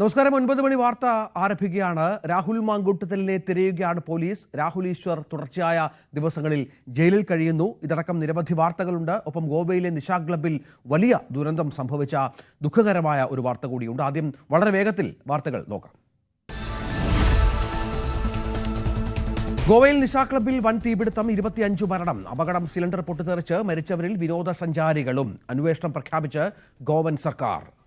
നമസ്കാരം. ഒൻപത് മണി വാർത്ത ആരംഭിക്കുകയാണ്. രാഹുൽ മാങ്കൂട്ടത്തലിനെ തിരയുകയാണ് പോലീസ്. രാഹുൽ ഈശ്വർ തുടർച്ചയായ ദിവസങ്ങളിൽ ജയിലിൽ കഴിയുന്നു. ഇതടക്കം നിരവധി വാർത്തകളുണ്ട്. ഒപ്പം ഗോവയിലെ നിശാ ക്ലബിൽ വലിയ ദുരന്തം സംഭവിച്ച ദുഃഖകരമായ ഒരു വാർത്ത കൂടിയുണ്ട്. ആദ്യം വളരെ വേഗത്തിൽ വാർത്തകൾ നോക്കാം. ഗോവയിൽ നിശാ ക്ലബിൽ വൻ തീപിടുത്തം ഇരുപത്തിയഞ്ച് മരണം. അപകടം സിലിണ്ടർ പൊട്ടിത്തെറിച്ച് മരിച്ചവരിൽ വിനോദസഞ്ചാരികളും. അന്വേഷണം പ്രഖ്യാപിച്ച് ഗോവൻ സർക്കാർ.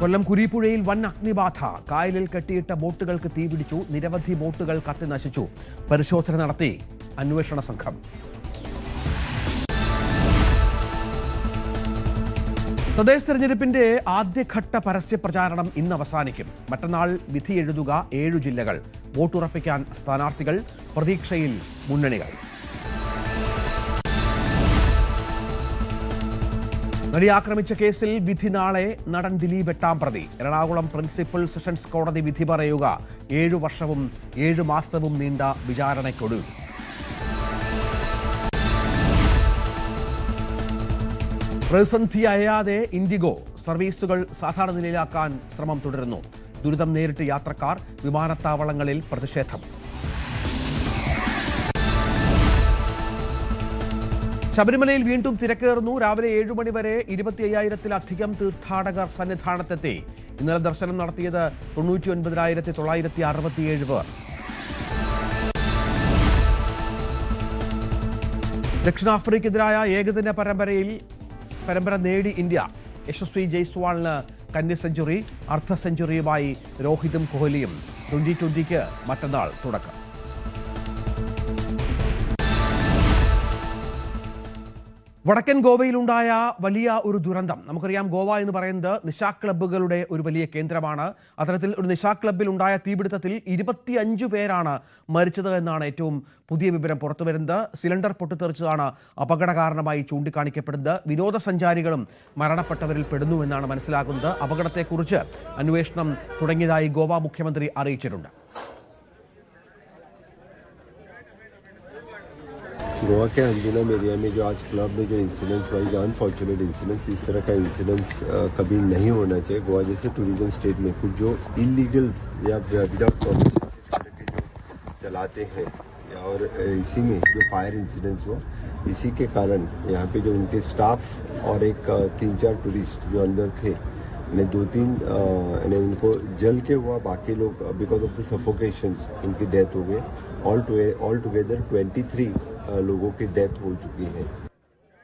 കൊല്ലം കുരിപ്പുഴയിൽ വൻ അഗ്നിബാധ. കായലിൽ കെട്ടിയിട്ട ബോട്ടുകൾക്ക് തീപിടിച്ചു. നിരവധി ബോട്ടുകൾ കത്തി നശിച്ചു. പരിശോധന നടത്തി അന്വേഷണ സംഘം. തദ്ദേശ തെരഞ്ഞെടുപ്പിന്റെ ആദ്യഘട്ട പരസ്യ പ്രചാരണം ഇന്ന് അവസാനിക്കും. മറ്റന്നാൾ വിധി എഴുതുക ഏഴു ജില്ലകൾ. വോട്ടുറപ്പിക്കാൻ സ്ഥാനാർത്ഥികൾ പ്രതീക്ഷയിൽ മുന്നണികൾ. നടി ആക്രമിച്ച കേസിൽ വിധി നാളെ നടൻ ദിലീപ് എട്ടാം പ്രതി. എറണാകുളം പ്രിൻസിപ്പൽ സെഷൻസ് കോടതി വിധി പറയുക. ഏഴു വർഷവും ഏഴു മാസവും നീണ്ട വിചാരണയ്ക്കൊടുവിൽ. പ്രതിസന്ധി അയയാതെ ഇൻഡിഗോ സർവീസുകൾ സാധാരണ നിലയിലാക്കാൻ ശ്രമം തുടരുന്നു. ദുരിതം നേരിട്ട് യാത്രക്കാർ വിമാനത്താവളങ്ങളിൽ പ്രതിഷേധം. ശബരിമലയിൽ വീണ്ടും തിരക്കേറുന്നു. രാവിലെ ഏഴു മണിവരെ ഇരുപത്തി അയ്യായിരത്തിലധികം തീർത്ഥാടകർ സന്നിധാനത്തെത്തി. ഇന്നലെ ദർശനം നടത്തിയത് തൊണ്ണൂറ്റി ഒൻപതിനായിരത്തി തൊള്ളായിരത്തി അറുപത്തിയേഴ് പേർ. ദക്ഷിണാഫ്രിക്കെതിരായ ഏകദിന പരമ്പരയിൽ പരമ്പര നേടി ഇന്ത്യ. യശസ്വി ജയ്സ്വാളിന് കന്നി സെഞ്ചുറി അർദ്ധ സെഞ്ചുറിയുമായി രോഹിതും കോഹ്ലിയും. ട്വന്റി ട്വന്റിക്ക് മറ്റന്നാൾ തുടക്കം. വടക്കൻ ഗോവയിലുണ്ടായ വലിയ ഒരു ദുരന്തം. നമുക്കറിയാം ഗോവ എന്ന് പറയുന്നത് നിശാ ക്ലബ്ബുകളുടെ ഒരു വലിയ കേന്ദ്രമാണ്. അത്തരത്തിൽ ഒരു നിശാ ക്ലബ്ബിൽ ഉണ്ടായ തീപിടുത്തത്തിൽ ഇരുപത്തിയഞ്ചു പേരാണ് മരിച്ചത് എന്നാണ് ഏറ്റവും പുതിയ വിവരം പുറത്തു വരുന്നത് സിലിണ്ടർ പൊട്ടിത്തെറിച്ചതാണ് അപകട കാരണമായി ചൂണ്ടിക്കാണിക്കപ്പെടുന്നത്. വിനോദസഞ്ചാരികളും മരണപ്പെട്ടവരിൽ പെടുന്നു എന്നാണ് മനസ്സിലാക്കുന്നത് അപകടത്തെക്കുറിച്ച് അന്വേഷണം തുടങ്ങിയതായി ഗോവ മുഖ്യമന്ത്രി അറിയിച്ചിട്ടുണ്ട്. गोवा के अंजुनम एरिया में जो आज क्लब में जो इंसिडेंट्स हुआ जो अनफॉर्चुनेट इंसिडेंट्स इस तरह का इंसिडेंट्स कभी नहीं होना चाहिए। गोवा जैसे टूरिज़्म स्टेट में कुछ जो इलीगल्स या विदाउट परमिशन चलाते हैं और इसी में जो फायर इंसिडेंट्स हुआ, इसी के कारण यहाँ पे जो उनके स्टाफ और एक तीन चार टूरिस्ट जो अंदर थे, ने दो तीन यानी उनको जल के हुआ, बाकी लोग बिकॉज़ ऑफ़ द सफोकेशन उनकी डेथ हो गई। All to all together twenty three लोगों की डेथ हो चुकी है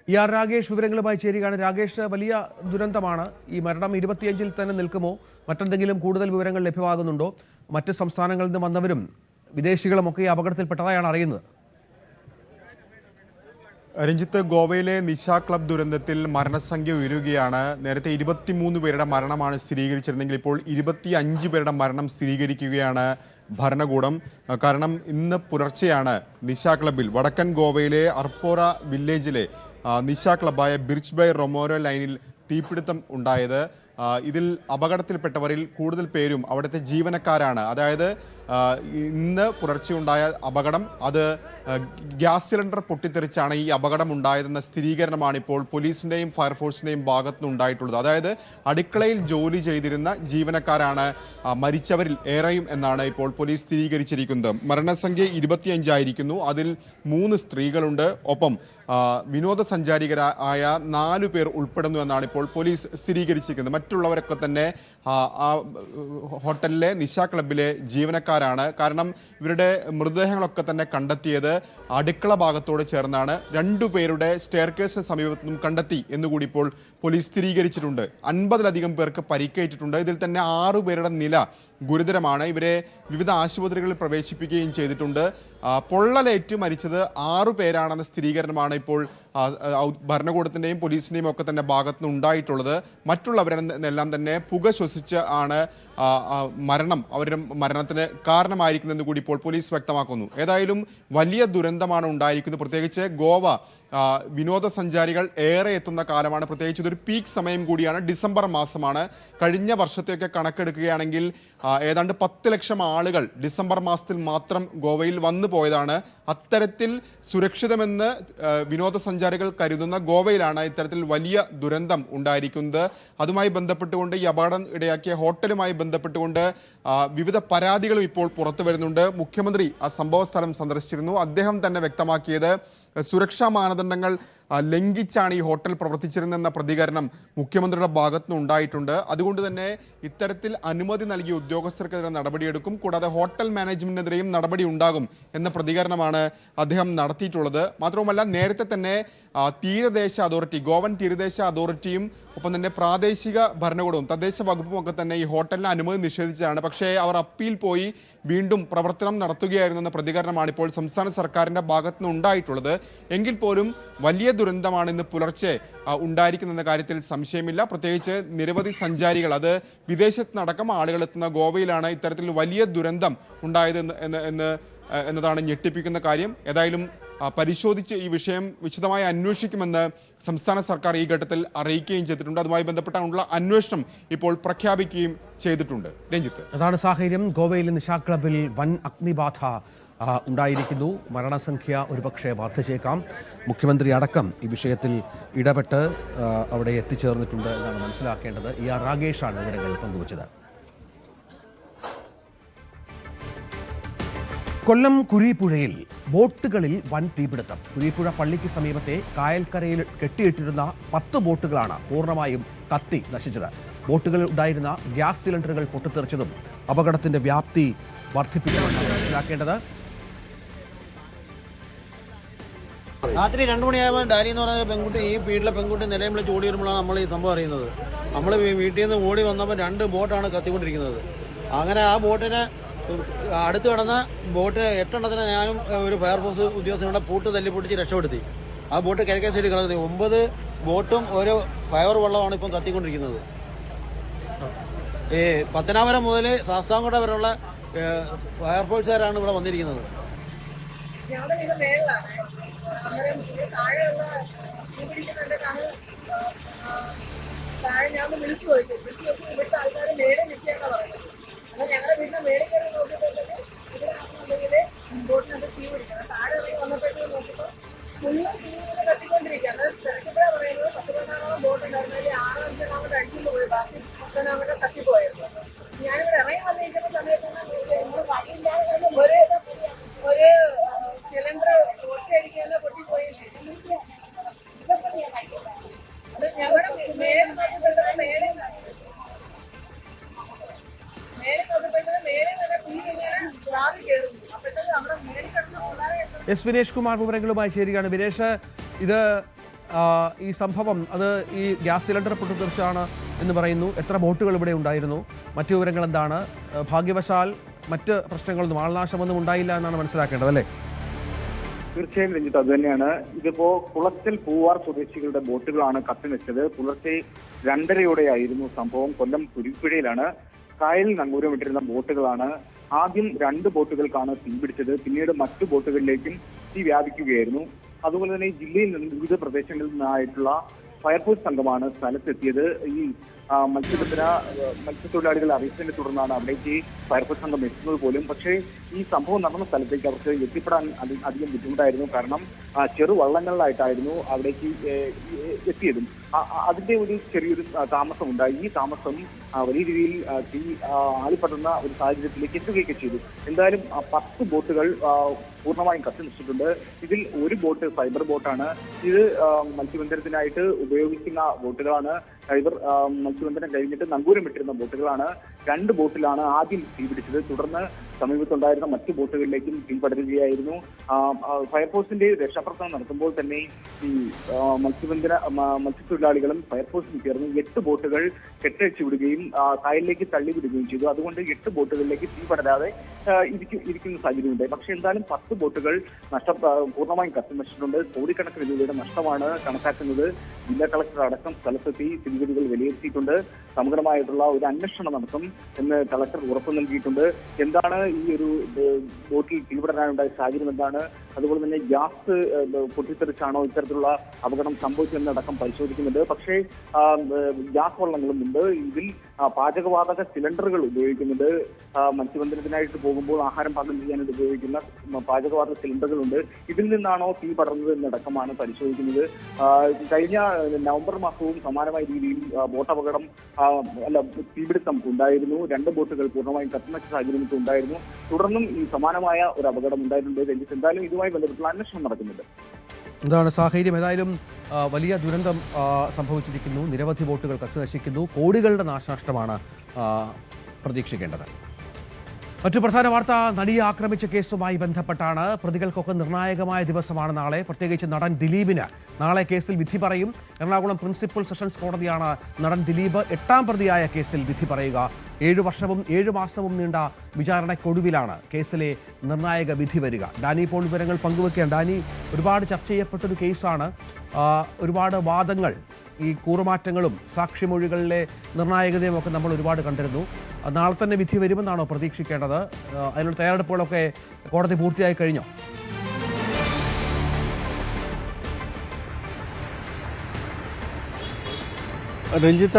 ഇ ആർ രാകേഷ് വിവരങ്ങളുമായി ചേരുകയാണ് രാകേഷ് വലിയ ദുരന്തമാണ് ഈ മരണം ഇരുപത്തിയഞ്ചിൽ തന്നെ നിൽക്കുമോ മറ്റെന്തെങ്കിലും കൂടുതൽ വിവരങ്ങൾ ലഭ്യമാകുന്നുണ്ടോ മറ്റ് സംസ്ഥാനങ്ങളിൽ നിന്ന് വന്നവരും വിദേശികളുമൊക്കെ ഈ അപകടത്തിൽപ്പെട്ടതായാണ് അറിയുന്നത് രഞ്ജിത്ത് ഗോവയിലെ നിശ ക്ലബ് ദുരന്തത്തിൽ മരണസംഖ്യ ഉയരുകയാണ് നേരത്തെ ഇരുപത്തിമൂന്ന് പേരുടെ മരണമാണ് സ്ഥിരീകരിച്ചിരുന്നെങ്കിൽ ഇപ്പോൾ ഇരുപത്തി അഞ്ച് പേരുടെ മരണം സ്ഥിരീകരിക്കുകയാണ് ഭരണകൂടം കാരണം ഇന്ന് പുലർച്ചെയാണ് നിശ ക്ലബിൽ വടക്കൻ ഗോവയിലെ അർപ്പോറ വില്ലേജിലെ നിശ ക്ലബായ ബിർച്ച് ബൈ റൊമോരോ ലൈനിൽ തീപിടുത്തം ഉണ്ടായത്. ഇതിൽ അപകടത്തിൽപ്പെട്ടവരിൽ കൂടുതൽ പേരും അവിടുത്തെ ജീവനക്കാരാണ്. അതായത് ഇന്ന് പുലർച്ചെയുണ്ടായ അപകടം അത് ഗ്യാസ് സിലിണ്ടർ പൊട്ടിത്തെറിച്ചാണ് ഈ അപകടം ഉണ്ടായതെന്ന സ്ഥിരീകരണമാണ് ഇപ്പോൾ പോലീസിന്റെയും ഫയർഫോഴ്സിന്റെയും ഭാഗത്തു നിന്നുണ്ടായിട്ടുള്ളത് അതായത് അടുക്കളയിൽ ജോലി ചെയ്തിരുന്ന ജീവനക്കാരാണ് മരിച്ചവരിൽ ഏറെയും എന്നാണ് ഇപ്പോൾ പോലീസ് സ്ഥിരീകരിച്ചിരിക്കുന്നത്. മരണസംഖ്യ ഇരുപത്തിയഞ്ചായിരിക്കുന്നു. അതിൽ മൂന്ന് സ്ത്രീകളുണ്ട്. ഒപ്പം വിനോദസഞ്ചാരികരായ നാലു പേർ ഉൾപ്പെടുന്നു എന്നാണ് ഇപ്പോൾ പോലീസ് സ്ഥിരീകരിച്ചിരിക്കുന്നത്. മറ്റുള്ളവരൊക്കെ തന്നെ ഹോട്ടലിലെ നിശ ക്ലബിലെ ജീവനക്കാരാണ് കാരണം ഇവരുടെ മൃതദേഹങ്ങളൊക്കെ തന്നെ കണ്ടെത്തിയത് അടുക്കള ഭാഗത്തോട് ചേർന്നാണ്. രണ്ടു പേരുടെ സ്റ്റെയർ കേസിന് സമീപത്തു നിന്നും കണ്ടെത്തി എന്നുകൂടി ഇപ്പോൾ പോലീസ് സ്ഥിരീകരിച്ചിട്ടുണ്ട്. അൻപതിലധികം പേർക്ക് പരിക്കേറ്റിട്ടുണ്ട്. ഇതിൽ തന്നെ ആറു പേരുടെ നില ഗുരുതരമാണ്. ഇവരെ വിവിധ ആശുപത്രികളിൽ പ്രവേശിപ്പിക്കുകയും ചെയ്തിട്ടുണ്ട്. പൊള്ളലേറ്റ് മരിച്ചത് ആറു പേരാണെന്ന സ്ഥിരീകരണമാണ് ഇപ്പോൾ ഭരണകൂടത്തിന്റെയും പോലീസിന്റെയും ഒക്കെ തന്നെ ഭാഗത്തു നിന്ന് ഉണ്ടായിട്ടുള്ളത് മറ്റുള്ളവരെല്ലാം തന്നെ പുക ശ്വസിച്ച് ആണ് മരണം അവരുടെ മരണത്തിന് കാരണമായിരിക്കുന്നതെന്ന് കൂടി ഇപ്പോൾ പോലീസ് വ്യക്തമാക്കുന്നു. ഏതായാലും വലിയ ദുരന്തമാണ് ഉണ്ടായിരിക്കുന്നത്. പ്രത്യേകിച്ച് ഗോവ വിനോദസഞ്ചാരികൾ ഏറെ എത്തുന്ന കാലമാണ്. പ്രത്യേകിച്ച് ഇതൊരു പീക്ക് സമയം കൂടിയാണ്. ഡിസംബർ മാസമാണ്. കഴിഞ്ഞ വർഷത്തെയൊക്കെ കണക്കെടുക്കുകയാണെങ്കിൽ ഏതാണ്ട് പത്ത് ലക്ഷം ആളുകൾ ഡിസംബർ മാസത്തിൽ മാത്രം ഗോവയിൽ വന്നു പോയതാണ്. അത്തരത്തിൽ സുരക്ഷിതമെന്ന് വിനോദസഞ്ചാരികൾ കരുതുന്ന ഗോവയിലാണ് ഇത്തരത്തിൽ വലിയ ദുരന്തം ഉണ്ടായിരിക്കുന്നത്. അതുമായി ബന്ധപ്പെട്ടുകൊണ്ട് ഈ അപകടം ഇടയാക്കിയ ഹോട്ടലുമായി ബന്ധപ്പെട്ടുകൊണ്ട് വിവിധ പരാതികളും ഇപ്പോൾ പുറത്തു വരുന്നുണ്ട്. മുഖ്യമന്ത്രി ആ സംഭവ സ്ഥലം സന്ദർശിച്ചിരുന്നു. അദ്ദേഹം തന്നെ വ്യക്തമാക്കിയത് സുരക്ഷാ മാനദണ്ഡങ്ങൾ ലംഘിച്ചാണ് ഈ ഹോട്ടൽ പ്രവർത്തിച്ചിരുന്നതെന്ന പ്രതികരണം മുഖ്യമന്ത്രിയുടെ ഭാഗത്തു നിന്ന് ഉണ്ടായിട്ടുണ്ട്. അതുകൊണ്ട് തന്നെ ഇത്തരത്തിൽ അനുമതി നൽകിയ ഉദ്യോഗസ്ഥർക്കെതിരെ നടപടിയെടുക്കും. കൂടാതെ ഹോട്ടൽ മാനേജ്മെന്റിനെതിരെയും നടപടി ഉണ്ടാകും എന്ന പ്രതികരണമാണ് അദ്ദേഹം നടത്തിയിട്ടുള്ളത്. മാത്രവുമല്ല നേരത്തെ തന്നെ തീരദേശ അതോറിറ്റി ഗോവൻ തീരദേശ അതോറിറ്റിയും ഒപ്പം തന്നെ പ്രാദേശിക ഭരണകൂടവും തദ്ദേശ വകുപ്പും ഒക്കെ തന്നെ ഈ ഹോട്ടലിന് അനുമതി നിഷേധിച്ചതാണ്. പക്ഷേ അവർ അപ്പീൽ പോയി വീണ്ടും പ്രവർത്തനം നടത്തുകയായിരുന്നു എന്ന പ്രതികരണമാണ് ഇപ്പോൾ സംസ്ഥാന സർക്കാരിന്റെ ഭാഗത്തു നിന്ന് ഉണ്ടായിട്ടുള്ളത്. എങ്കിൽ പോലും വലിയ ദുരന്തമാണ് ഇന്ന് പുലർച്ചെ ഉണ്ടായിരിക്കുന്നെന്ന കാര്യത്തിൽ സംശയമില്ല. പ്രത്യേകിച്ച് നിരവധി സഞ്ചാരികൾ അത് വിദേശത്തുനിന്നടക്കം ആളുകൾ എത്തുന്ന ഗോവയിലാണ് ഇത്തരത്തിൽ വലിയ ദുരന്തം ഉണ്ടായത് എന്ന് എന്നതാണ് ഞെട്ടിപ്പിക്കുന്ന കാര്യം. ഏതായാലും പരിശോധിച്ച് ഈ വിഷയം വിശദമായി അന്വേഷിക്കുമെന്ന് സംസ്ഥാന സർക്കാർ ഈ ഘട്ടത്തിൽ അറിയിക്കുകയും ചെയ്തിട്ടുണ്ട്. അതുമായി ബന്ധപ്പെട്ടുള്ള അന്വേഷണം ഇപ്പോൾ പ്രഖ്യാപിക്കുകയും ചെയ്തിട്ടുണ്ട്. രഞ്ജിത്ത്. അതാണ് സാഹചര്യം. ഗോവയിൽ നിശാ ക്ലബിൽ വൻ അഗ്നിബാധ ഉണ്ടായിരിക്കുന്നു. മരണസംഖ്യ ഒരുപക്ഷെ വർദ്ധിച്ചേക്കാം. മുഖ്യമന്ത്രി അടക്കം ഈ വിഷയത്തിൽ ഇടപെട്ട് അവിടെ എത്തിച്ചേർന്നിട്ടുണ്ട് എന്നാണ് മനസ്സിലാക്കേണ്ടത്. ഇ ആർ രാഗേഷാണ് വിവരങ്ങൾ പങ്കുവച്ചത്. കൊല്ലം കുരീപ്പുഴയിൽ ബോട്ടുകളിൽ വൻ തീപിടുത്തം. കുഴിപ്പുഴ പള്ളിക്ക് സമീപത്തെ കായൽക്കരയിൽ കെട്ടിയിട്ടിരുന്ന പത്ത് ബോട്ടുകളാണ് പൂർണമായും കത്തി നശിച്ചത്. ബോട്ടുകളിൽ ഉണ്ടായിരുന്ന ഗ്യാസ് സിലിണ്ടറുകൾ പൊട്ടിത്തെറിച്ചതും അപകടത്തിന്റെ വ്യാപ്തി വർദ്ധിപ്പിക്കുമെന്നാണ് മനസ്സിലാക്കേണ്ടത്. രാത്രി രണ്ടു മണിയാകുമ്പോൾ ഡാനി എന്ന് പറഞ്ഞ പെൺകുട്ടി ഈ വീട്ടിലെ പെൺകുട്ടി നിലയം വിളിച്ച് ഓടി വരുമ്പോഴാണ് നമ്മൾ ഈ സംഭവം അറിയുന്നത്. നമ്മൾ വീട്ടിൽ നിന്ന് ഓടി വന്നപ്പോൾ രണ്ട് ബോട്ടാണ് കത്തിക്കൊണ്ടിരിക്കുന്നത്. അങ്ങനെ ആ ബോട്ടിനെ അടുത്ത് കിടന്ന ബോട്ട് എട്ടെണ്ണത്തിന് ഞാനും ഒരു ഫയർഫോഴ്സ് ഉദ്യോഗസ്ഥരുടെ പൂട്ട് തല്ലി പൊട്ടിച്ച് രക്ഷപ്പെടുത്തി. ആ ബോട്ട് കിഴക്കേ സൈഡിൽ കിടക്കുന്നത് ഒമ്പത് ബോട്ടും ഒരു ഫയർ വെള്ളമാണ് ഇപ്പം കത്തിക്കൊണ്ടിരിക്കുന്നത്. ഈ പത്തനാപുരം മുതൽ ശാസ്താംകോട്ട വരെയുള്ള ഫയർഫോഴ്സുകാരാണ് ഇവിടെ വന്നിരിക്കുന്നത്. താഴെ ഞാൻ വിളിച്ചു ചോദിച്ചു വിളിച്ചു ചോദിച്ചു ഇവിടുത്തെ ആൾക്കാർ നേരെ നിൽക്കുകയെന്നാണ് വീടിന്റെ മേളിൽ കയറി നോക്കിയിട്ടുണ്ടെങ്കിൽ ഇതിലാണെന്നുണ്ടെങ്കിൽ ബോട്ടിനകത്ത് തീ പിടിക്കണം. താഴെ ഇറങ്ങി വന്നപ്പോഴത്തേക്ക് നോക്കിയപ്പോൾ ഫുള്ള് തീ ഇങ്ങനെ കത്തിക്കൊണ്ടിരിക്കുകയാണ്. അത് തിരക്കിപ്പോഴാ പറയുന്നത് പത്ത് പതിനാറോളം ബോട്ട് ഉണ്ടായിരുന്നെങ്കിൽ ആറ് അഞ്ചെണ്ണാമത്തെ അടിക്കുന്നു പോയി. ബാക്കി പത്തെണ്ണാമത്തെ കത്തിപ്പോയിരുന്നു ഞാനിവിടെ ഇറങ്ങി വന്നിരിക്കുന്ന സമയത്ത് നമ്മൾ വഴിയില്ലാതെ ഒരു ഒരു എസ് വിനേഷ് കുമാർ വിവരങ്ങളുമായി ചേരുകയാണ് വിനേഷ്. ഇത് ഈ സംഭവം അത് ഈ ഗ്യാസ് സിലിണ്ടർ പൊട്ടിത്തെറിച്ചാണ് എന്ന് പറയുന്നു. എത്ര ബോട്ടുകൾ ഇവിടെ ഉണ്ടായിരുന്നു? മറ്റു വിവരങ്ങൾ എന്താണ്? ഭാഗ്യവശാൽ മറ്റ് പ്രശ്നങ്ങളൊന്നും ആൾനാശമൊന്നും ഉണ്ടായില്ല എന്നാണ് മനസ്സിലാക്കേണ്ടത് അല്ലേ? തീർച്ചയായും രഞ്ജിത്ത് അത് തന്നെയാണ്. ഇതിപ്പോ കുളത്തിൽ പൂവാർ സ്വദേശികളുടെ ബോട്ടുകളാണ് കത്തിനെച്ചത് പുലർച്ചെ രണ്ടരയോടെയായിരുന്നു സംഭവം. കൊല്ലം കുരിപ്പുഴയിലാണ്. കായലിൽ നങ്കൂരമിട്ടിരുന്ന ബോട്ടുകളാണ് ആദ്യം രണ്ട് ബോട്ടുകൾക്കാണ് തീപിടിച്ചത്. പിന്നീട് മറ്റു ബോട്ടുകളിലേക്കും തീ വ്യാപിക്കുകയായിരുന്നു. അതുപോലെ തന്നെ ജില്ലയിൽ നിന്നും വിവിധ പ്രദേശങ്ങളിൽ നിന്നായിട്ടുള്ള ഫയർഫോഴ്സ് സംഘമാണ് സ്ഥലത്തെത്തിയത്. ഈ മത്സ്യബന്ധന മത്സ്യത്തൊഴിലാളികൾ അറിയിച്ചതിനെ തുടർന്നാണ് അവിടേക്ക് ഫയർഫോഴ്സ് സംഘം എത്തുന്നത് പോലും. പക്ഷേ ഈ സംഭവം നടന്ന സ്ഥലത്തേക്ക് അവർക്ക് എത്തിപ്പെടാൻ അധി- അധികം ബുദ്ധിമുട്ടായിരുന്നു. കാരണം ചെറു വള്ളങ്ങളിലായിട്ടായിരുന്നു അവിടേക്ക് എത്തിയതും. അതിന്റെ ഒരു ചെറിയൊരു താമസം ഉണ്ടായി ഈ താമസം വലിയ രീതിയിൽ തീ ആളിപ്പെടുന്ന ഒരു സാഹചര്യത്തിലേക്ക് എത്തുകയൊക്കെ ചെയ്തു. എന്തായാലും പത്ത് ബോട്ടുകൾ പൂർണമായും കത്തി നശിച്ചിട്ടുണ്ട് ഇതിൽ ഒരു ബോട്ട് ഫൈബർ ബോട്ടാണ്. ഇത് മത്സ്യബന്ധനത്തിനായിട്ട് ഉപയോഗിക്കുന്ന ബോട്ടുകളാണ്. ഇവർ മത്സ്യബന്ധനം കഴിഞ്ഞിട്ട് നങ്കൂരം ഇട്ടിരുന്ന ബോട്ടുകളാണ് രണ്ട് ബോട്ടിലാണ് ആദ്യം തീപിടിച്ചത്. തുടർന്ന് സമീപത്തുണ്ടായിരുന്ന മറ്റു ബോട്ടുകളിലേക്കും തീ ഫയർഫോഴ്സിന്റെ രക്ഷാപ്രവർത്തനം നടത്തുമ്പോൾ തന്നെ ഈ മത്സ്യബന്ധന മത്സ്യത്തൊഴിലാളികളും ഫയർഫോഴ്സും ചേർന്ന് എട്ട് ബോട്ടുകൾ കെട്ടഴിച്ചു വിടുകയും കായലിലേക്ക് തള്ളിവിടുകയും ചെയ്തു. അതുകൊണ്ട് എട്ട് ബോട്ടുകളിലേക്ക് തീ പടരാതെ ഇരിക്കുന്ന സാഹചര്യമുണ്ട് പക്ഷെ എന്തായാലും പത്ത് ബോട്ടുകൾ നഷ്ട പൂർണമായും കത്തി നശിച്ചിട്ടുണ്ട്. കോടിക്കണക്കിന് രൂപയുടെ നഷ്ടമാണ് കണക്കാക്കുന്നത്. ജില്ലാ കളക്ടർ അടക്കം സ്ഥലത്തെത്തി സ്ഥിതിഗതികൾ വിലയിരുത്തിയിട്ടുണ്ട്. സമഗ്രമായിട്ടുള്ള ഒരു അന്വേഷണം നടത്തും എന്ന് കളക്ടർ ഉറപ്പ് നൽകിയിട്ടുണ്ട്. എന്താണ് ഈ ഒരു ബോട്ടിൽ തീപിടരാനുണ്ടായ സാഹചര്യം എന്താണ്? അതുപോലെ തന്നെ ഗ്യാസ് പൊട്ടിത്തെറിച്ചാണോ ഇത്തരത്തിലുള്ള അപകടം സംഭവിച്ചതെന്നടക്കം പരിശോധിക്കുന്നുണ്ട്. പക്ഷേ ഗ്യാസ് വള്ളങ്ങളും ഉണ്ട്. ഇതിൽ പാചകവാതക സിലിണ്ടറുകൾ ഉപയോഗിക്കുന്നുണ്ട്. മത്സ്യബന്ധനത്തിനായിട്ട് പോകുമ്പോൾ ആഹാരം പാകം ചെയ്യാനായിട്ട് ഉപയോഗിക്കുന്ന പാചകവാതക സിലിണ്ടറുകളുണ്ട്. ഇതിൽ നിന്നാണോ തീ പടർന്നത് എന്നടക്കമാണ് പരിശോധിക്കുന്നത്. കഴിഞ്ഞ നവംബർ മാസവും സമാനമായ രീതിയിൽ ബോട്ട് അപകടം അല്ല തീപിടുത്തം ഉണ്ടായിരുന്നു. രണ്ട് ബോട്ടുകൾ പൂർണമായും കത്തിനച്ച സാഹചര്യത്തിൽ ഉണ്ടായിരുന്നു. തുടർന്നും ഈ സമാനമായ ഒരു അപകടം ഉണ്ടായിട്ടുണ്ട്. രഞ്ജിത്ത് എന്തായാലും ഇതുമായി ബന്ധപ്പെട്ടുള്ള അന്വേഷണം നടക്കുന്നുണ്ട്. എന്താണ് സാഹചര്യം. ഏതായാലും വലിയ ദുരന്തം സംഭവിച്ചിരിക്കുന്നു. നിരവധി വോട്ടുകൾ കത്ത് നശിക്കുന്നു. കോടികളുടെ നാശനഷ്ടമാണ് പ്രതീക്ഷിക്കേണ്ടത്. മറ്റു പ്രധാന വാർത്ത. നടിയെ ആക്രമിച്ച കേസുമായി ബന്ധപ്പെട്ടാണ് പ്രതികൾക്കൊക്കെ നിർണായകമായ ദിവസമാണ് നാളെ. പ്രത്യേകിച്ച് നടൻ ദിലീപിന് നാളെ കേസിൽ വിധി പറയും. എറണാകുളം പ്രിൻസിപ്പൽ സെഷൻസ് കോടതിയാണ് നടൻ ദിലീപ് എട്ടാം പ്രതിയായ കേസിൽ വിധി പറയുക. ഏഴു വർഷവും ഏഴു മാസവും നീണ്ട വിചാരണയ്ക്കൊടുവിലാണ് കേസിലെ നിർണായക വിധി വരിക. ഡാനി പോൾ വിവരങ്ങൾ പങ്കുവെക്കുകയാണ്. ഡാനി ഒരുപാട് ചർച്ച ചെയ്യപ്പെട്ടൊരു കേസാണ്. ഒരുപാട് വാദങ്ങൾ ഈ കൂറുമാറ്റങ്ങളും സാക്ഷിമൊഴികളിലെ നിർണായകതയും ഒക്കെ നമ്മൾ ഒരുപാട് കണ്ടിരുന്നു. നാളെ തന്നെ വിധി വരുമെന്നാണോ പ്രതീക്ഷിക്കേണ്ടത്? അതിനുള്ള തയ്യാറെടുപ്പുകളൊക്കെ കോടതി പൂർത്തിയായി കഴിഞ്ഞോ? രഞ്ജിത്ത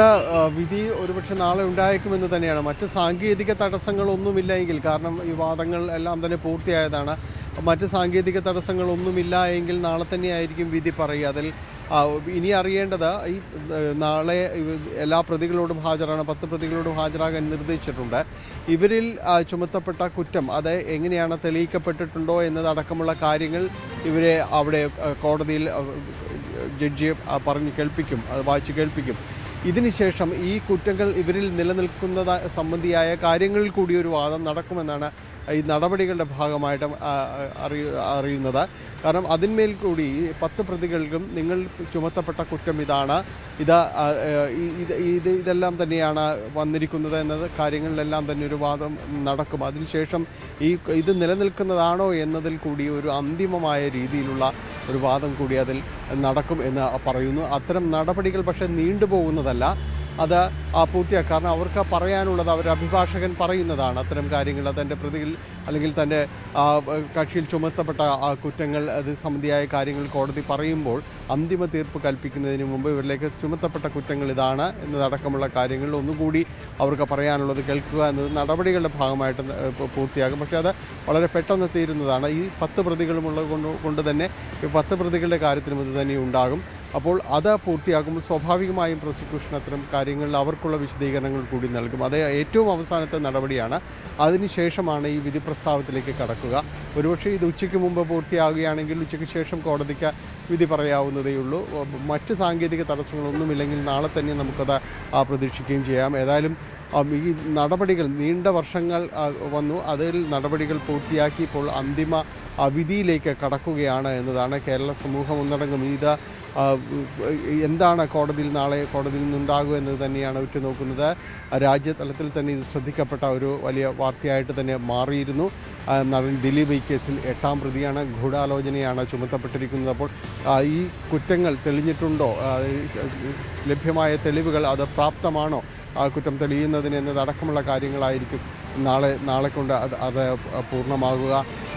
വിധി ഒരുപക്ഷെ നാളെ ഉണ്ടായേക്കുമെന്ന് തന്നെയാണ്. മറ്റ് സാങ്കേതിക തടസ്സങ്ങളൊന്നുമില്ല എങ്കിൽ കാരണം ഈ വാദങ്ങൾ എല്ലാം തന്നെ പൂർത്തിയായതാണ്. മറ്റ് സാങ്കേതിക തടസ്സങ്ങളൊന്നുമില്ല എങ്കിൽ നാളെ തന്നെയായിരിക്കും വിധി പറയുക. അതിൽ ഇനി അറിയേണ്ടത് ഈ നാളെ എല്ലാ പ്രതികളോടും ഹാജരാണ് പത്ത് പ്രതികളോടും ഹാജരാകാൻ നിർദ്ദേശിച്ചിട്ടുണ്ട്. ഇവരിൽ ചുമത്തപ്പെട്ട കുറ്റം അത് എങ്ങനെയാണ് തെളിയിക്കപ്പെട്ടിട്ടുണ്ടോ എന്നതടക്കമുള്ള കാര്യങ്ങൾ ഇവരെ അവിടെ കോടതിയിൽ ജഡ്ജിയെ പറഞ്ഞ് കേൾപ്പിക്കും അത് വായിച്ച് കേൾപ്പിക്കും. ഇതിനുശേഷം ഈ കുറ്റങ്ങൾ ഇവരിൽ നിലനിൽക്കുന്നത് സംബന്ധിയായ കാര്യങ്ങളിൽ കൂടി ഒരു വാദം നടക്കുമെന്നാണ് ഈ നടപടികളുടെ ഭാഗമായിട്ട് അറി അറിയ അറിയുന്നത്. കാരണം അതിന്മേൽ കൂടി പത്ത് പ്രതികൾക്കും നിങ്ങൾ ചുമത്തപ്പെട്ട കുറ്റം ഇതാണ്. ഇത് ഇത് ഇത് ഇതെല്ലാം തന്നെയാണ് വന്നിരിക്കുന്നത് എന്നത് കാര്യങ്ങളിലെല്ലാം തന്നെ ഒരു വാദം നടക്കും. അതിനുശേഷം ഈ ഇത് നിലനിൽക്കുന്നതാണോ എന്നതിൽ കൂടി ഒരു അന്തിമമായ രീതിയിലുള്ള ഒരു വാദം കൂടി അതിൽ നടക്കും എന്ന് പറയുന്നു. അത്തരം നടപടികൾ പക്ഷേ നീണ്ടുപോകുന്നതല്ല. അത് പൂർത്തിയാക്കുക കാരണം അവർക്ക് പറയാനുള്ളത് അവർ അഭിഭാഷകൻ പറയുന്നതാണ് അത്തരം കാര്യങ്ങൾ. തന്റെ പ്രതിയിൽ അല്ലെങ്കിൽ തന്റെ കക്ഷിയിൽ ചുമത്തപ്പെട്ട കുറ്റങ്ങൾ അത് സംബന്ധിയായ കാര്യങ്ങൾ കോടതി പറയുമ്പോൾ അന്തിമ തീർപ്പ് കൽപ്പിക്കുന്നതിന് മുമ്പ് ഇവരിലേക്ക് ചുമത്തപ്പെട്ട കുറ്റങ്ങൾ ഇതാണ് എന്നതടക്കമുള്ള കാര്യങ്ങൾ ഒന്നുകൂടി അവർക്ക് പറയാനുള്ളത് കേൾക്കുക എന്നത് നടപടികളുടെ ഭാഗമായിട്ട് പൂർത്തിയാകും. പക്ഷേ അത് വളരെ പെട്ടെന്ന് തീരുന്നതാണ്. ഈ പത്ത് പ്രതികളുമുള്ളത് കൊണ്ട് കൊണ്ട് തന്നെ ഈ പത്ത് പ്രതികളുടെ കാര്യത്തിലും ഇത് തന്നെ ഉണ്ടാകും. അപ്പോൾ അത് പൂർത്തിയാകുമ്പോൾ സ്വാഭാവികമായും പ്രോസിക്യൂഷൻ അത്തരം കാര്യങ്ങളിൽ അവർക്കുള്ള വിശദീകരണങ്ങൾ കൂടി നൽകും. അത് ഏറ്റവും അവസാനത്തെ നടപടിയാണ്. അതിനുശേഷമാണ് ഈ വിധി പ്രസ്താവത്തിലേക്ക് കടക്കുക. ഒരുപക്ഷെ ഇത് ഉച്ചയ്ക്ക് മുമ്പ് പൂർത്തിയാകുകയാണെങ്കിൽ ഉച്ചയ്ക്ക് ശേഷം കോടതിക്ക് വിധി പറയാവുന്നതേ ഉള്ളൂ. മറ്റ് സാങ്കേതിക തടസ്സങ്ങളൊന്നുമില്ലെങ്കിൽ നാളെ തന്നെ നമുക്കത് പ്രതീക്ഷിക്കുകയും ചെയ്യാം. ഏതായാലും ഈ നടപടികൾ നീണ്ട വർഷങ്ങൾ വന്നു. അതിൽ നടപടികൾ പൂർത്തിയാക്കി ഇപ്പോൾ അന്തിമ വിധിയിലേക്ക് കടക്കുകയാണ് എന്നതാണ് കേരള സമൂഹം ഒന്നടങ്കം ഇത് എന്താണ് കോടതിയിൽ നാളെ കോടതിയിൽ നിന്നുണ്ടാകുക എന്നത് തന്നെയാണ് ഉറ്റുനോക്കുന്നത്. രാജ്യതലത്തിൽ തന്നെ ഇത് ശ്രദ്ധിക്കപ്പെട്ട ഒരു വലിയ വാർത്തയായിട്ട് തന്നെ മാറിയിരുന്നു. നടൻ ദിലീപ് ഈ കേസിൽ എട്ടാം പ്രതിയാണ്. ഗൂഢാലോചനയാണ് ചുമത്തപ്പെട്ടിരിക്കുന്നത്. അപ്പോൾ ഈ കുറ്റങ്ങൾ തെളിഞ്ഞിട്ടുണ്ടോ? ലഭ്യമായ തെളിവുകൾ അത് പ്രാപ്തമാണോ? ആ കുറ്റം തെളിയുന്നതിന് എന്നതടക്കമുള്ള കാര്യങ്ങളായിരിക്കും നാളെ നാളെ കൊണ്ട് അത് അത് പൂർണമാകുക.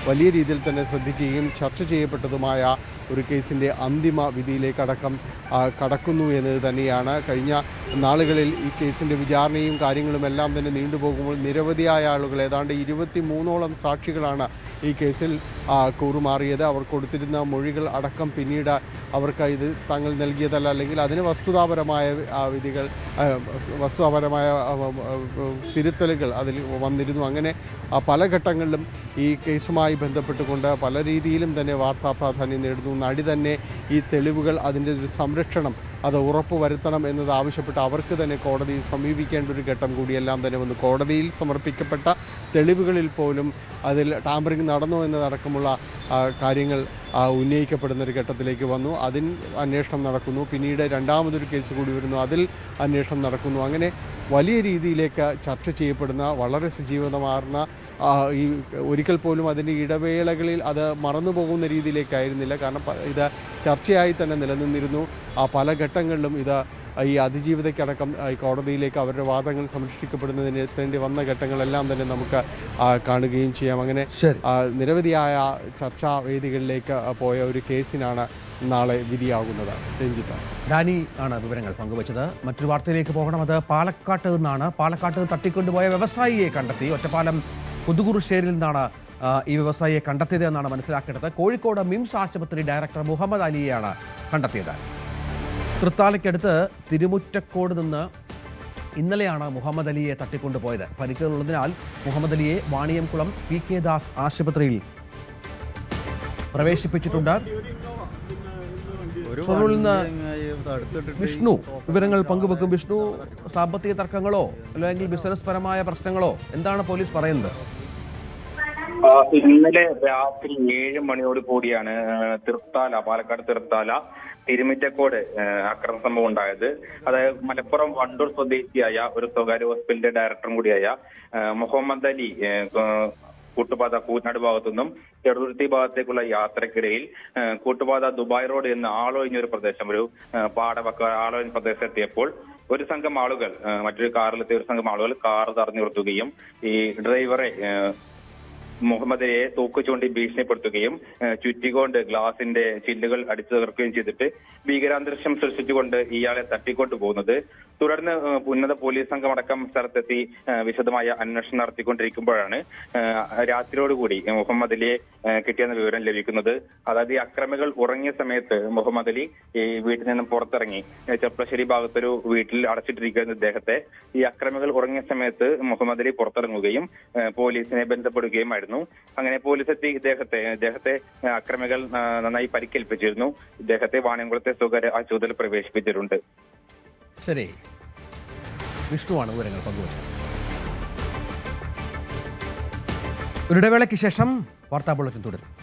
വലിയ രീതിയിൽ തന്നെ ശ്രദ്ധിക്കുകയും ചർച്ച ചെയ്യപ്പെട്ടതുമായ ഒരു കേസിന്റെ അന്തിമ വിധിയിലേക്കടക്കം അടക്കം കടക്കുന്നു എന്നത് തന്നെയാണ്. കഴിഞ്ഞ നാളുകളിൽ ഈ കേസിന്റെ വിചാരണയും കാര്യങ്ങളും എല്ലാം തന്നെ നീണ്ടുപോകുമ്പോൾ നിരവധിയായ ആളുകൾ ഏതാണ്ട് ഇരുപത്തി മൂന്നോളം സാക്ഷികളാണ് ഈ കേസിൽ കൂറുമാറിയത്. അവർ കൊടുത്തിരുന്ന മൊഴികൾ അടക്കം പിന്നീട് അവർക്ക് ഇത് തങ്ങൾ നൽകിയതല്ല. അല്ലെങ്കിൽ അതിന് വസ്തുതാപരമായ വിധികൾ വസ്തുതാപരമായ തിരുത്തലുകൾ അതിൽ വന്നിരുന്നു. അങ്ങനെ പല ഘട്ടങ്ങളിലും ഈ കേസുമായി ബന്ധപ്പെട്ടുകൊണ്ട് പല രീതിയിലും തന്നെ വാർത്താ പ്രാധാന്യം നേടുന്നു. നടി തന്നെ ഈ തെളിവുകൾ അതിന്റെ ഒരു സംരക്ഷണം അത് ഉറപ്പുവരുത്തണം എന്നത് ആവശ്യപ്പെട്ട് അവർക്ക് തന്നെ കോടതിയെ സമീപിക്കേണ്ട ഒരു ഘട്ടം കൂടിയെല്ലാം തന്നെ വന്നു. കോടതിയിൽ സമർപ്പിക്കപ്പെട്ട തെളിവുകളിൽ പോലും അതിൽ ടാമ്പറിംഗ് നടന്നോ എന്നതടക്കമുള്ള കാര്യങ്ങൾ ഉന്നയിക്കപ്പെടുന്ന ഒരു ഘട്ടത്തിലേക്ക് വന്നു. അതിൽ അന്വേഷണം നടക്കുന്നു. പിന്നീട് രണ്ടാമതൊരു കേസ് കൂടി വരുന്നു. അതിൽ അന്വേഷണം നടക്കുന്നു. അങ്ങനെ വലിയ രീതിയിലേക്ക് ചർച്ച ചെയ്യപ്പെടുന്ന വളരെ സജീവമാർന്ന ഈ ഒരിക്കൽ പോലും അതിന്റെ ഇടവേളകളിൽ അത് മറന്നു പോകുന്ന രീതിയിലേക്കായിരുന്നില്ല. കാരണം ഇത് ചർച്ചയായി തന്നെ നിലനിന്നിരുന്നു. ആ പല ഘട്ടങ്ങളിലും ഇത് ഈ അതിജീവിതയ്ക്കടക്കം ഈ കോടതിയിലേക്ക് അവരുടെ വാദങ്ങൾ സംരക്ഷിക്കപ്പെടുന്നതിന് എത്തേണ്ടി വന്ന ഘട്ടങ്ങളെല്ലാം തന്നെ നമുക്ക് കാണുകയും ചെയ്യാം. അങ്ങനെ നിരവധിയായ ചർച്ചാ വേദികളിലേക്ക് പോയ ഒരു കേസിനാണ് നാളെ വിധിയാകുന്നത്. രഞ്ജിത്ത്. ഡാനി ആണ് വിവരങ്ങൾ പങ്കുവച്ചത്. മറ്റൊരു വാർത്തയിലേക്ക് പോകണം. അത് പാലക്കാട്ട് നിന്നാണ്. പാലക്കാട്ട് തട്ടിക്കൊണ്ടുപോയ വ്യവസായിയെ കണ്ടെത്തി. ഒറ്റപ്പാലം പുതുകുറുശ്ശേരിയിൽ നിന്നാണ് ഈ വ്യവസായിയെ കണ്ടെത്തിയത് എന്നാണ് മനസ്സിലാക്കേണ്ടത്. കോഴിക്കോട് മിംസ് ആശുപത്രി ഡയറക്ടർ മുഹമ്മദ് അലിയെയാണ് കണ്ടെത്തിയത്. തൃത്താലയ്ക്കടുത്ത് തിരുമുറ്റക്കോട് നിന്ന് ഇന്നലെയാണ് മുഹമ്മദ് അലിയെ തട്ടിക്കൊണ്ടുപോയത്. പരിക്കുകളുള്ളതിനാൽ മുഹമ്മദ് അലിയെ വാണിയംകുളം പി കെ ദാസ് ആശുപത്രിയിൽ പ്രവേശിപ്പിച്ചിട്ടുണ്ട്. ഷൊർണൂരിൽ നിന്ന് വിഷ്ണു വിവരങ്ങൾ പങ്കുവെക്കും. വിഷ്ണു സാമ്പത്തിക തർക്കങ്ങളോ അല്ലെങ്കിൽ ബിസിനസ് പരമായ പ്രശ്നങ്ങളോ? എന്താണ് പോലീസ് പറയുന്നത്? ഇന്നലെ രാത്രി ഏഴ് മണിയോട് കൂടിയാണ് തിർത്താല പാലക്കാട് തിർത്താല തിരുമിറ്റക്കോട് അക്രമ ആക്രമണ സംഭവം ഉണ്ടായത്. അതായത് മലപ്പുറം വണ്ടൂർ സ്വദേശിയായ ഒരു സ്വകാര്യ ഹോസ്പിറ്റലിന്റെ ഡയറക്ടറും കൂടിയായ മുഹമ്മദ് അലി കൂട്ടുപാത കൂറ്റനാട് ഭാഗത്തു നിന്നും ചെറുതുരുത്തി ഭാഗത്തേക്കുള്ള യാത്രക്കിടയിൽ കൂട്ടുപാത ദുബായ് റോഡ് എന്ന ആളൊഴിഞ്ഞൊരു പ്രദേശം ഒരു പാടവക്ക ആളൊഴിഞ്ഞ പ്രദേശത്ത് എത്തിയപ്പോൾ ഒരു സംഘം ആളുകൾ മറ്റൊരു കാറിലെത്തിയ ഒരു സംഘം ആളുകൾ കാർ തടഞ്ഞു നിർത്തുകയും ഈ ഡ്രൈവറെ മുഹമ്മദിനെ തൂക്ക് ചൂണ്ടി ഭീഷണിപ്പെടുത്തുകയും ചുറ്റിക്കൊണ്ട് ഗ്ലാസിന്റെ ചില്ലുകൾ അടിച്ചു തകർക്കുകയും ചെയ്തിട്ട് ഭീകരാന്തരീക്ഷം സൃഷ്ടിച്ചുകൊണ്ട് ഇയാളെ തട്ടിക്കൊണ്ടു പോകുന്നത് തുടർന്ന് ഉന്നത പോലീസ് സംഘം അടക്കം സ്ഥലത്തെത്തി വിശദമായ അന്വേഷണം നടത്തിക്കൊണ്ടിരിക്കുമ്പോഴാണ് രാത്രിയോടുകൂടി മുഹമ്മദ് അലിയെ കിട്ടിയെന്ന വിവരം ലഭിക്കുന്നത്. അതായത് ഈ അക്രമികൾ ഉറങ്ങിയ സമയത്ത് മുഹമ്മദ് അലി ഈ വീട്ടിൽ നിന്നും പുറത്തിറങ്ങി ചെപ്പശ്ശേരി ഭാഗത്തൊരു വീട്ടിൽ അടച്ചിട്ടിരിക്കുന്ന ഇദ്ദേഹത്തെ. ഈ അക്രമികൾ ഉറങ്ങിയ സമയത്ത് മുഹമ്മദ് അലി പുറത്തിറങ്ങുകയും പോലീസിനെ ബന്ധപ്പെടുകയുമായിരുന്നു. അങ്ങനെ പോലീസ് എത്തി ഇദ്ദേഹത്തെ ഇദ്ദേഹത്തെ അക്രമികൾ നന്നായി പരിക്കേൽപ്പിച്ചിരുന്നു. ഇദ്ദേഹത്തെ വാണിയംകുളത്തെ സ്വകാര്യ ആശുപത്രിയിൽ പ്രവേശിപ്പിച്ചിട്ടുണ്ട്. ശരി. വിഷ്ണുവാണ് വിവരങ്ങൾ പങ്കുവച്ചത്. ഒരിടവേളയ്ക്ക് ശേഷം വാർത്താ ബുള്ളറ്റിൻ തുടരും.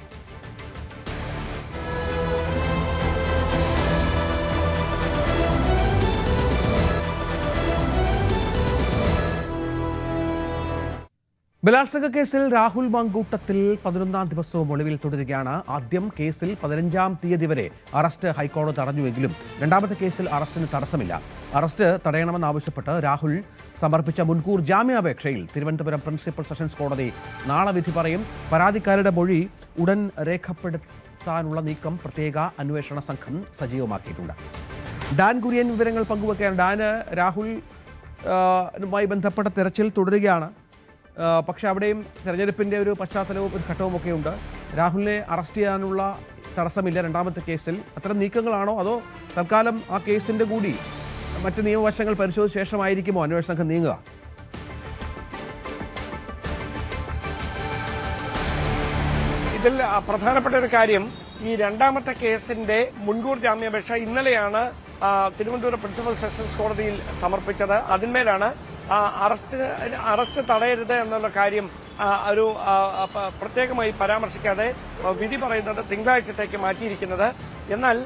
ബലാത്സംഗ കേസിൽ രാഹുൽ മാങ്കൂട്ടത്തിൽ പതിനൊന്നാം ദിവസവും ഒളിവിൽ തുടരുകയാണ്. ആദ്യം കേസിൽ പതിനഞ്ചാം തീയതി വരെ അറസ്റ്റ് ഹൈക്കോടതി തടഞ്ഞുവെങ്കിലും രണ്ടാമത്തെ കേസിൽ അറസ്റ്റിന് തടസ്സമില്ല. അറസ്റ്റ് തടയണമെന്നാവശ്യപ്പെട്ട് രാഹുൽ സമർപ്പിച്ച മുൻകൂർ ജാമ്യാപേക്ഷയിൽ തിരുവനന്തപുരം പ്രിൻസിപ്പൽ സെഷൻസ് കോടതി നാളെ വിധി പറയും. പരാതിക്കാരുടെ മൊഴി ഉടൻ രേഖപ്പെടുത്താനുള്ള നീക്കം പ്രത്യേക അന്വേഷണ സംഘം സജീവമാക്കിയിട്ടുണ്ട്. ഡാൻ കുര്യൻ വിവരങ്ങൾ പങ്കുവെക്കാൻ. ഡാന് രാഹുൽ മായി ബന്ധപ്പെട്ട തെരച്ചിൽ തുടരുകയാണ്. പക്ഷേ അവിടെയും തെരഞ്ഞെടുപ്പിന്റെ ഒരു പശ്ചാത്തലവും ഒരു ഘട്ടവും ഒക്കെ ഉണ്ട്. രാഹുലിനെ അറസ്റ്റ് ചെയ്യാനുള്ള തടസ്സമില്ല രണ്ടാമത്തെ കേസിൽ. അത്തരം നീക്കങ്ങളാണോ അതോ തൽക്കാലം ആ കേസിന്റെ കൂടി മറ്റ് നിയമവശങ്ങൾ പരിശോധിച്ച ശേഷമായിരിക്കുമോ അന്വേഷണ സംഘം നീങ്ങുക? ഇതിൽ പ്രധാനപ്പെട്ട ഒരു കാര്യം ഈ രണ്ടാമത്തെ കേസിന്റെ മുൻകൂർ ജാമ്യാപേക്ഷ ഇന്നലെയാണ് തിരുവനന്തപുരം പ്രിൻസിപ്പൽ സെഷൻസ് കോടതിയിൽ സമർപ്പിച്ചത്. അതിന്മേലാണ് അറസ്റ്റ് അറസ്റ്റ് തടയരുത് എന്നുള്ള കാര്യം ഒരു പ്രത്യേകമായി പരാമർശിക്കാതെ വിധി പറയുന്നത് തിങ്കളാഴ്ചത്തേക്ക് മാറ്റിയിരിക്കുന്നത്. എന്നാൽ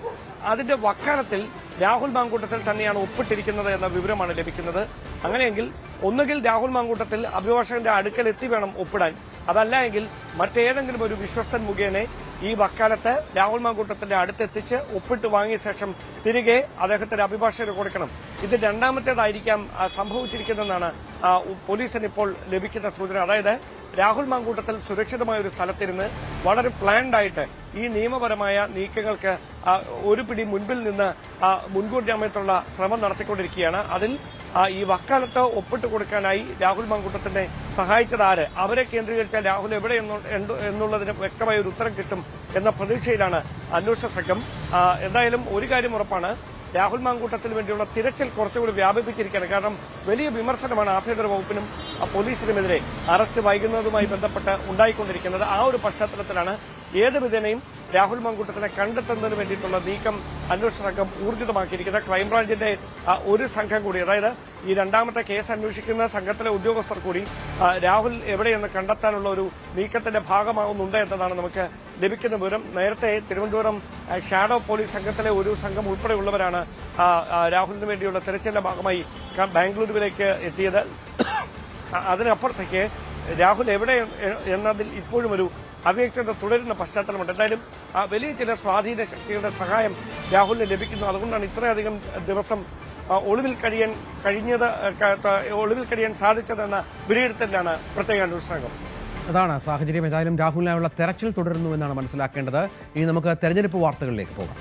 അതിന്റെ വക്കാലത്തിൽ രാഹുൽ മാങ്കൂട്ടത്തിൽ തന്നെയാണ് ഒപ്പിട്ടിരിക്കുന്നത് എന്ന വിവരമാണ് ലഭിക്കുന്നത്. അങ്ങനെയെങ്കിൽ ഒന്നുകിൽ രാഹുൽ മാങ്കൂട്ടത്തിൽ അഭിഭാഷകന്റെ അടുക്കൽ എത്തി വേണം ഒപ്പിടാൻ. അതല്ല എങ്കിൽ മറ്റേതെങ്കിലും ഒരു വിശ്വസ്തൻ മുഖേന ഈ വക്കാലത്ത് രാഹുൽ മാങ്കൂട്ടത്തിന്റെ അടുത്തെത്തിച്ച് ഒപ്പിട്ട് വാങ്ങിയ ശേഷം തിരികെ അദ്ദേഹത്തിന്റെ അഭിഭാഷകന് കൊടുക്കണം. ഇത് രണ്ടാമത്തേതായിരിക്കാം സംഭവിച്ചിരിക്കുന്നതെന്നാണ് പോലീസിന് ഇപ്പോൾ ലഭിക്കുന്ന സൂചന. അതായത് രാഹുൽ മാങ്കൂട്ടത്തിൽ സുരക്ഷിതമായ ഒരു സ്ഥലത്തിരുന്ന് വളരെ പ്ലാൻഡ് ആയിട്ട് ഈ നിയമപരമായ നീക്കങ്ങൾക്ക് ഒരു പിടി മുൻപിൽ നിന്ന് മുൻകൂർ ജാമ്യത്തിലുള്ള ശ്രമം നടത്തിക്കൊണ്ടിരിക്കുകയാണ്. അതിൽ ഈ വക്കാലത്ത് ഒപ്പിട്ട് കൊടുക്കാനായി രാഹുൽ മാങ്കൂട്ടത്തിനെ സഹായിച്ചത് ആര്? അവരെ കേന്ദ്രീകരിച്ചാൽ രാഹുൽ എവിടെ എന്നുള്ളതിന് വ്യക്തമായ ഒരു ഉത്തരം കിട്ടും എന്ന പ്രതീക്ഷയിലാണ് അന്വേഷണ സംഘം. എന്തായാലും ഒരു കാര്യം ഉറപ്പാണ്. രാഹുൽ മാങ്കൂട്ടത്തിന് വേണ്ടിയുള്ള തിരച്ചിൽ കുറച്ചുകൂടി വ്യാപിപ്പിച്ചിരിക്കുകയാണ്. കാരണം വലിയ വിമർശനമാണ് ആഭ്യന്തര വകുപ്പിനും പോലീസിനുമെതിരെ അറസ്റ്റ് വൈകുന്നതുമായി ബന്ധപ്പെട്ട് ഉണ്ടായിക്കൊണ്ടിരിക്കുന്നത്. ആ ഒരു പശ്ചാത്തലത്തിലാണ് ഏത് വിധേനയും രാഹുൽ മങ്കൂട്ടത്തിനെ കണ്ടെത്തുന്നതിന് വേണ്ടിയിട്ടുള്ള നീക്കം അന്വേഷണ സംഘം ഊർജിതമാക്കിയിരിക്കുന്നത് ക്രൈംബ്രാഞ്ചിന്റെ ഒരു സംഘം കൂടി. അതായത് ഈ രണ്ടാമത്തെ കേസ് അന്വേഷിക്കുന്ന സംഘത്തിലെ ഉദ്യോഗസ്ഥർ കൂടി രാഹുൽ എവിടെയെന്ന് കണ്ടെത്താനുള്ള ഒരു നീക്കത്തിന്റെ ഭാഗമാകുന്നുണ്ട് എന്നതാണ് നമുക്ക് ലഭിക്കുന്ന വിവരം. നേരത്തെ തിരുവനന്തപുരം ഷാഡോ പോലീസ് സംഘത്തിലെ ഒരു സംഘം ഉൾപ്പെടെയുള്ളവരാണ് രാഹുലിന് വേണ്ടിയുള്ള തെരച്ചിലിന്റെ ഭാഗമായി ബാംഗ്ലൂരുവിലേക്ക് എത്തിയത്. അതിനപ്പുറത്തേക്ക് രാഹുൽ എവിടെ എന്നതിൽ ഇപ്പോഴും ഒരു അവ്യക്തത തുടരുന്ന പശ്ചാത്തലമുണ്ട്. എന്തായാലും ആ വലിയ ചില സ്വാധീന ശക്തികളുടെ സഹായം രാഹുലിന് ലഭിക്കുന്നു. അതുകൊണ്ടാണ് ഇത്രയധികം ദിവസം ഒളിവിൽ കഴിയാൻ കഴിഞ്ഞത് ഒളിവിൽ കഴിയാൻ സാധിച്ചതെന്ന വിലയിരുത്തലാണ് പ്രത്യേക അന്വേഷണ അതാണ് സാഹചര്യം. ഏതായാലും രാഹുലിനായുള്ള തെരച്ചിൽ തുടരുന്നു എന്നാണ് മനസ്സിലാക്കേണ്ടത്. ഇനി നമുക്ക് തെരഞ്ഞെടുപ്പ് വാർത്തകളിലേക്ക് പോകാം.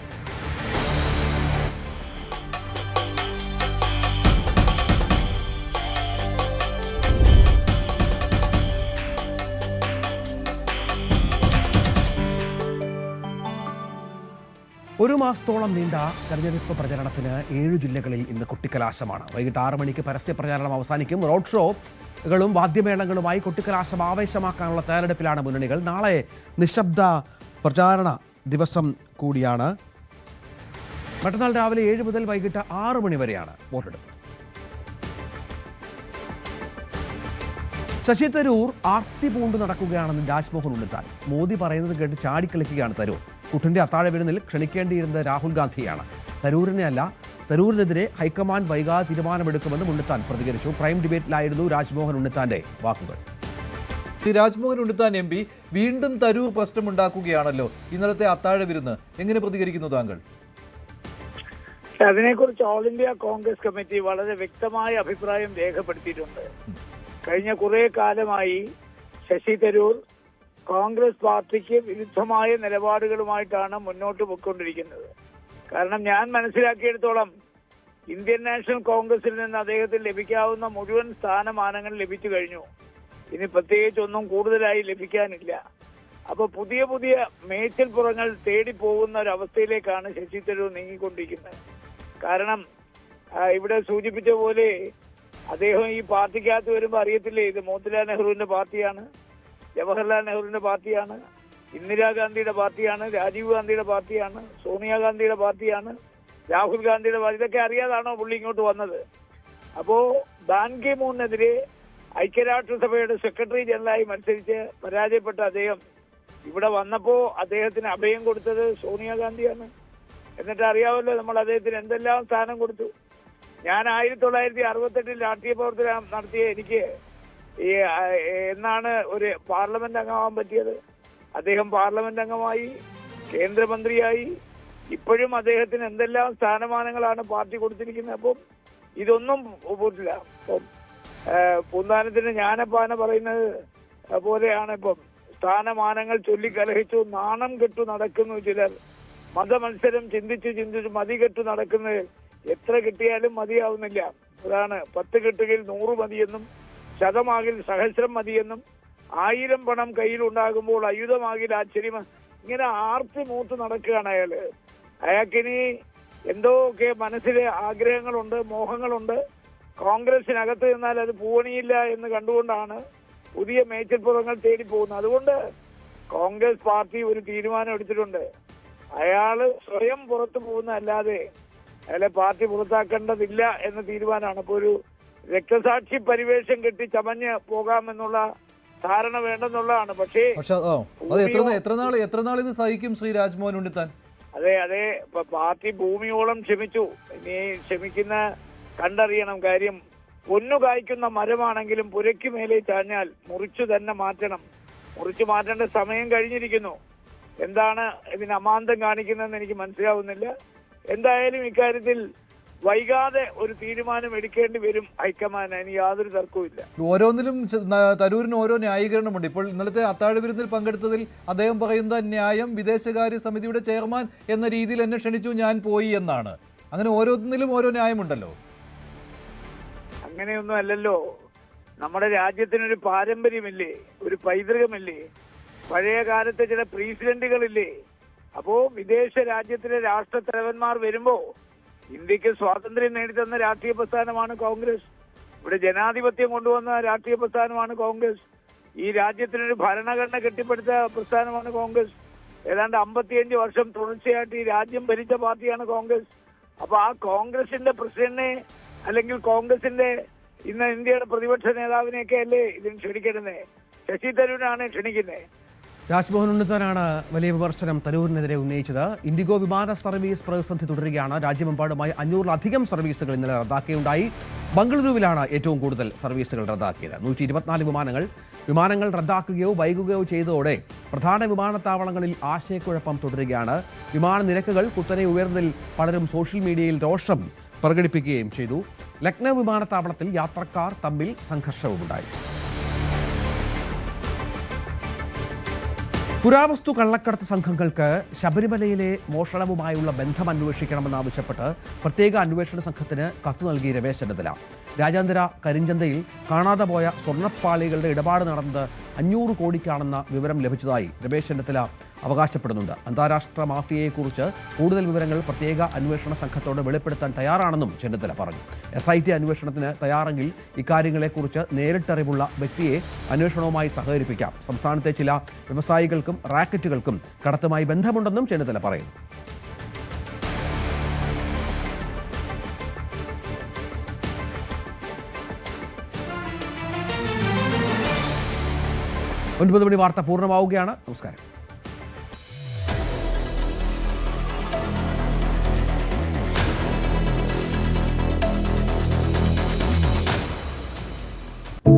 ഒരു മാസത്തോളം നീണ്ട തെരഞ്ഞെടുപ്പ് പ്രചരണത്തിന് ഏഴ് ജില്ലകളിൽ ഇന്ന് കുട്ടിക്കലാശമാണ്. വൈകിട്ട് ആറ് മണിക്ക് പരസ്യ പ്രചാരണം അവസാനിക്കും. റോഡ് ഷോകളും വാദ്യമേളങ്ങളുമായി കുട്ടിക്കലാശം ആവേശമാക്കാനുള്ള തയ്യാറെടുപ്പിലാണ് മുന്നണികൾ. നാളെ നിശബ്ദ പ്രചാരണ ദിവസം കൂടിയാണ്. മറ്റന്നാൾ രാവിലെ ഏഴ് മുതൽ വൈകിട്ട് ആറ് മണി വരെയാണ് വോട്ടെടുപ്പ്. ശശി തരൂർ ആർത്തി പൂണ്ട് നടക്കുകയാണെന്ന് രാജ്മോഹൻ ഉണ്ണിത്താൻ. മോദി പറയുന്നത് കേട്ട് ചാടിക്കളിക്കുകയാണ് തരൂർ. കുട്ടിന്റെ അത്താഴ വിരുന്നിൽ ക്ഷണിക്കേണ്ടിയിരുന്നത് രാഹുൽ ഗാന്ധിയാണ്. തരൂരിനെ അല്ല തരൂരിനെതിരെ ഹൈക്കമാൻഡ് വൈകാതെ തീരുമാനമെടുക്കുമെന്ന് ഉണ്ണിത്താൻ പ്രതികരിച്ചു. പ്രൈം ഡിബേറ്റിലായിരുന്നു രാജ്മോഹൻ ഉണ്ണിത്താന്റെ വാക്കുകൾ. രാജ്മോഹൻ ഉണ്ണിത്താൻ എം പി വീണ്ടും തരൂർ പ്രശ്നമുണ്ടാക്കുകയാണല്ലോ. ഇന്നലത്തെ അത്താഴ വിരുന്ന് എങ്ങനെ പ്രതികരിക്കുന്നു താങ്കൾ? അതിനെക്കുറിച്ച് ഓൾ ഇന്ത്യ കോൺഗ്രസ് കമ്മിറ്റി വളരെ വ്യക്തമായ അഭിപ്രായം രേഖപ്പെടുത്തിയിട്ടുണ്ട്. കഴിഞ്ഞ കുറെ കാലമായി ശശി തരൂർ കോൺഗ്രസ് പാർട്ടിക്ക് വിരുദ്ധമായ നിലപാടുകളുമായിട്ടാണ് മുന്നോട്ട് പോയിക്കൊണ്ടിരിക്കുന്നത്. കാരണം ഞാൻ മനസ്സിലാക്കിയെടുത്തോളം ഇന്ത്യൻ നാഷണൽ കോൺഗ്രസിൽ നിന്ന് അദ്ദേഹത്തിന് ലഭിക്കാവുന്ന മുഴുവൻ സ്ഥാനമാനങ്ങൾ ലഭിച്ചു കഴിഞ്ഞു. ഇനി പ്രത്യേകിച്ച് ഒന്നും കൂടുതലായി ലഭിക്കാനില്ല. അപ്പൊ പുതിയ പുതിയ മേച്ചിൽപ്പുറങ്ങൾ തേടി പോകുന്ന ഒരു അവസ്ഥയിലേക്കാണ് ശശി തരൂർ നീങ്ങിക്കൊണ്ടിരിക്കുന്നത്. കാരണം ഇവിടെ സൂചിപ്പിച്ച പോലെ അദ്ദേഹം ഈ പാർട്ടിക്കകത്ത് വരുമ്പോൾ അറിയത്തില്ലേ ഇത് മോത്തിലാൽ നെഹ്റുവിന്റെ പാർട്ടിയാണ്? ജവഹർലാൽ നെഹ്റുവിന്റെ പാർട്ടിയാണ് ഇന്ദിരാഗാന്ധിയുടെ പാർട്ടിയാണ് രാജീവ് ഗാന്ധിയുടെ പാർട്ടിയാണ് സോണിയാഗാന്ധിയുടെ പാർട്ടിയാണ് രാഹുൽ ഗാന്ധിയുടെ പാർട്ടി. ഇതൊക്കെ അറിയാതാണോ പുള്ളി ഇങ്ങോട്ട് വന്നത്? അപ്പോ ബാൻ കി മൂണിനെതിരെ ഐക്യരാഷ്ട്രസഭയുടെ സെക്രട്ടറി ജനറലായി മത്സരിച്ച് പരാജയപ്പെട്ട അദ്ദേഹം ഇവിടെ വന്നപ്പോ അദ്ദേഹത്തിന് അഭയം കൊടുത്തത് സോണിയാഗാന്ധിയാണ് എന്നിട്ട് അറിയാമല്ലോ നമ്മൾ അദ്ദേഹത്തിന് എന്തെല്ലാം സ്ഥാനം കൊടുത്തു. ഞാൻ ആയിരത്തി തൊള്ളായിരത്തി അറുപത്തെട്ടിൽ രാഷ്ട്രീയ പ്രവർത്തനം നടത്തിയ എനിക്ക് ഈ എന്നാണ് ഒരു പാർലമെന്റ് അംഗമാവാൻ പറ്റിയത്. അദ്ദേഹം പാർലമെന്റ് അംഗമായി കേന്ദ്രമന്ത്രിയായി. ഇപ്പോഴും അദ്ദേഹത്തിന് എന്തെല്ലാം സ്ഥാനമാനങ്ങളാണ് പാർട്ടി കൊടുത്തിരിക്കുന്നത്. അപ്പം ഇതൊന്നും പോയിട്ടില്ല. അപ്പം പൂന്താനത്തിന് ഞാനപ്പാന പറയുന്നത് പോലെയാണ്. ഇപ്പം സ്ഥാനമാനങ്ങൾ ചൊല്ലിക്കലഹിച്ചു നാണം കെട്ടു നടക്കുന്നു ചിലർ. മതമത്സരം ചിന്തിച്ചു ചിന്തിച്ചു മതി കെട്ടു നടക്കുന്നത്. എത്ര കിട്ടിയാലും മതിയാവുന്നില്ല. അതാണ് പത്ത് കെട്ടുകയിൽ നൂറ് മതിയെന്നും ശതമാകിൽ സഹസ്രം മതിയെന്നും ആയിരം പണം കയ്യിലുണ്ടാകുമ്പോൾ അയുധമാകിൽ ആശ്ചര്യം ഇങ്ങനെ ആർത്തി മൂത്ത് നടക്കുകയാണ് അയാൾ അയാൾക്കിനി എന്തോ ഒക്കെ മനസ്സിലെ ആഗ്രഹങ്ങളുണ്ട് മോഹങ്ങളുണ്ട്? കോൺഗ്രസിനകത്ത് നിന്നാൽ അത് പൂവണിയില്ല എന്ന് കണ്ടുകൊണ്ടാണ് പുതിയ മേച്ചിൽപ്പുറങ്ങൾ തേടി പോകുന്നത്. അതുകൊണ്ട് കോൺഗ്രസ് പാർട്ടി ഒരു തീരുമാനം എടുത്തിട്ടുണ്ട്. അയാൾ സ്വയം പുറത്തു പോകുന്നതല്ലാതെ അയാളെ പാർട്ടി പുറത്താക്കേണ്ടതില്ല എന്ന തീരുമാനമാണ്. അപ്പോൾ ഒരു രക്തസാക്ഷി പരിവേഷം കെട്ടി ചമഞ്ഞ് പോകാമെന്നുള്ള ധാരണ വേണ്ടെന്നുള്ളതാണ്. പക്ഷേ എത്ര എത്ര നാൾ എത്ര നാൾ ഇത് സഹിക്കും ശ്രീ രാജ്മോഹൻ ഉണ്ണിത്താൻ? അതെ അതെ പാർട്ടി ഭൂമിയോളം ക്ഷമിച്ചു. ഇനി ക്ഷമിക്കുന്ന കണ്ടറിയണം കാര്യം. പൊന്നു കായ്ക്കുന്ന മരമാണെങ്കിലും പുരയ്ക്ക് മേലെ ചാഞ്ഞാൽ മുറിച്ചു തന്നെ മാറ്റണം. മുറിച്ചു മാറ്റേണ്ട സമയം കഴിഞ്ഞിരിക്കുന്നു. എന്താണ് ഇതിന് അമാന്തം കാണിക്കുന്നതെന്ന് എനിക്ക് മനസ്സിലാവുന്നില്ല. എന്തായാലും ഇക്കാര്യത്തിൽ വൈകാതെ ഒരു തീരുമാനം എടുക്കേണ്ടി വരും ഹൈക്കമാൻഡ് അതിന് യാതൊരു തർക്കവുമില്ല ഓരോന്നിലും തരൂരിന് ഓരോ ന്യായീകരണമുണ്ട്. ഇപ്പോൾ ഇന്നലത്തെ അത്താഴ വിരുന്നിൽ പങ്കെടുത്തതിൽ അദ്ദേഹം പറയുന്ന ന്യായം വിദേശകാര്യ സമിതിയുടെ ചെയർമാൻ എന്ന രീതിയിൽ എന്നെ ക്ഷണിച്ചു ഞാൻ പോയി എന്നാണ്. അങ്ങനെ ഓരോന്നിലും ഓരോ ന്യായമുണ്ടല്ലോ. അങ്ങനെയൊന്നും അല്ലല്ലോ. നമ്മുടെ രാജ്യത്തിനൊരു പാരമ്പര്യമില്ലേ? ഒരു പൈതൃകമില്ലേ? പഴയ കാലത്തെ ചില പ്രസിഡന്റുകളില്ലേ അപ്പോ വിദേശ രാജ്യത്തിലെ രാഷ്ട്രത്തലവന്മാർ വരുമ്പോ ഇന്ത്യയ്ക്ക് സ്വാതന്ത്ര്യം നേടിത്തന്ന രാഷ്ട്രീയ പ്രസ്ഥാനമാണ് കോൺഗ്രസ്. ഇവിടെ ജനാധിപത്യം കൊണ്ടുവന്ന രാഷ്ട്രീയ പ്രസ്ഥാനമാണ് കോൺഗ്രസ്. ഈ രാജ്യത്തിനൊരു ഭരണഘടന കെട്ടിപ്പടുത്ത പ്രസ്ഥാനമാണ് കോൺഗ്രസ്. ഏതാണ്ട് അമ്പത്തിയഞ്ച് വർഷം തുടർച്ചയായിട്ട് ഈ രാജ്യം ഭരിച്ച പാർട്ടിയാണ് കോൺഗ്രസ്. അപ്പൊ ആ കോൺഗ്രസിന്റെ പ്രസിഡന്റിനെ അല്ലെങ്കിൽ കോൺഗ്രസിന്റെ ഇന്ന് ഇന്ത്യയുടെ പ്രതിപക്ഷ നേതാവിനെയൊക്കെ അല്ലേ ഇതിന് ക്ഷണിക്കുന്നത് ശശി തരൂരാണ് ക്ഷണിക്കുന്നത്. രാജ്മോഹൻ ഉണ്ണിത്താനാണ് വലിയ വിമർശനം തരൂരിനെതിരെ ഉന്നയിച്ചത്. ഇൻഡിഗോ വിമാന സർവീസ് പ്രതിസന്ധി തുടരുകയാണ്. രാജ്യമെമ്പാടുമായി അഞ്ഞൂറിലധികം സർവീസുകൾ ഇന്നലെ റദ്ദാക്കിയുണ്ടായി. ബംഗളൂരുവിലാണ് ഏറ്റവും കൂടുതൽ സർവീസുകൾ റദ്ദാക്കിയത്. നൂറ്റി ഇരുപത്തിനാല് വിമാനങ്ങൾ വിമാനങ്ങൾ റദ്ദാക്കുകയോ വൈകുകയോ ചെയ്തതോടെ പ്രധാന വിമാനത്താവളങ്ങളിൽ ആശയക്കുഴപ്പം തുടരുകയാണ്. വിമാന നിരക്കുകൾ കുത്തനെ ഉയർന്നതിൽ പലരും സോഷ്യൽ മീഡിയയിൽ രോഷം പ്രകടിപ്പിക്കുകയും ചെയ്തു. ലക്നൗ വിമാനത്താവളത്തിൽ യാത്രക്കാർ തമ്മിൽ സംഘർഷവുമുണ്ടായി. പുരാവസ്തു കള്ളക്കടത്ത് സംഘങ്ങൾക്ക് ശബരിമലയിലെ മോഷണവുമായുള്ള ബന്ധം അന്വേഷിക്കണമെന്നാവശ്യപ്പെട്ട് പ്രത്യേക അന്വേഷണ സംഘത്തിന് കത്ത് നൽകി രമേശ് ചെന്നിത്തല. രാജ്യാന്തര കരിഞ്ചന്തയിൽ കാണാതെ പോയ സ്വർണപ്പാളികളുടെ ഇടപാട് നടന്നത് അഞ്ഞൂറ് കോടിക്കാണെന്ന വിവരം ലഭിച്ചതായി രമേശ് ചെന്നിത്തല അവകാശപ്പെടുന്നുണ്ട്. അന്താരാഷ്ട്ര മാഫിയയെക്കുറിച്ച് കൂടുതൽ വിവരങ്ങൾ പ്രത്യേക അന്വേഷണ സംഘത്തോട് വെളിപ്പെടുത്താൻ തയ്യാറാണെന്നും ചെന്നിത്തല പറഞ്ഞു. എസ് ഐ ടി അന്വേഷണത്തിന് തയ്യാറെങ്കിൽ ഇക്കാര്യങ്ങളെക്കുറിച്ച് നേരിട്ടറിവുള്ള വ്യക്തിയെ അന്വേഷണവുമായി സഹകരിപ്പിക്കാം. സംസ്ഥാനത്തെ ചില വ്യവസായികൾക്കും റാക്കറ്റുകൾക്കും കടത്തുമായി ബന്ധമുണ്ടെന്നും ചെന്നിത്തല പറയുന്നു. ഒൻപത് മണി വാർത്ത പൂർണമാവുകയാണ്. നമസ്കാരം.